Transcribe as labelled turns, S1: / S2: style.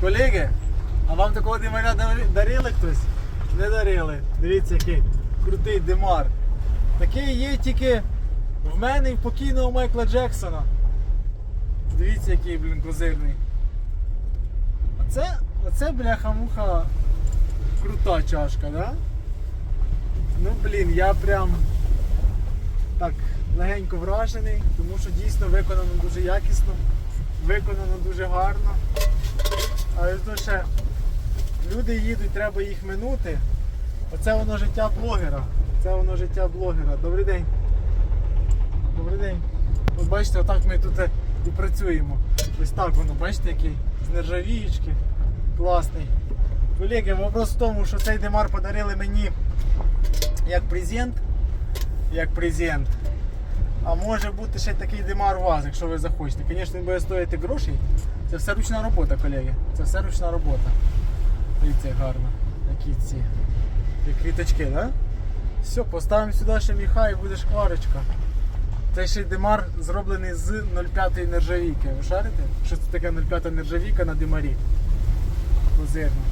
S1: Колеги, а вам такого димаря дарили хтось? Не дарили. Дивіться, який крутий димар. Такий є тільки в мене і в покійного Майкла Джексона. Дивіться, який, блін, козирний. Оце, оце бляха-муха крута чашка, да? Ну, блін, я прям так легенько вражений, тому що дійсно виконано дуже якісно, виконано дуже гарно. Ще люди їдуть, треба їх минути. Оце воно життя блогера. Це воно життя блогера. Добрий день. Добрий день. От бачите, отак ми тут е, і працюємо. Ось так воно, бачите, який з нержавіючки. Класний. Колеги, вопрос в тому, що цей демар подарили мені як презент. Як презент. А може бути ще такий демар у вас, якщо ви захочете. Звісно, він буде стоїти грошей. Це все ручна робота, колеги. Це все ручна робота. Дивіться, як гарно. Які ці. Як квіточки, так? Да? Все, поставимо сюди ще міха і буде шкварочка. Цей ще димар зроблений з 0,5 нержавійки. Ви шарите? Що це таке 0,5 нержавійка на димарі? Козирно.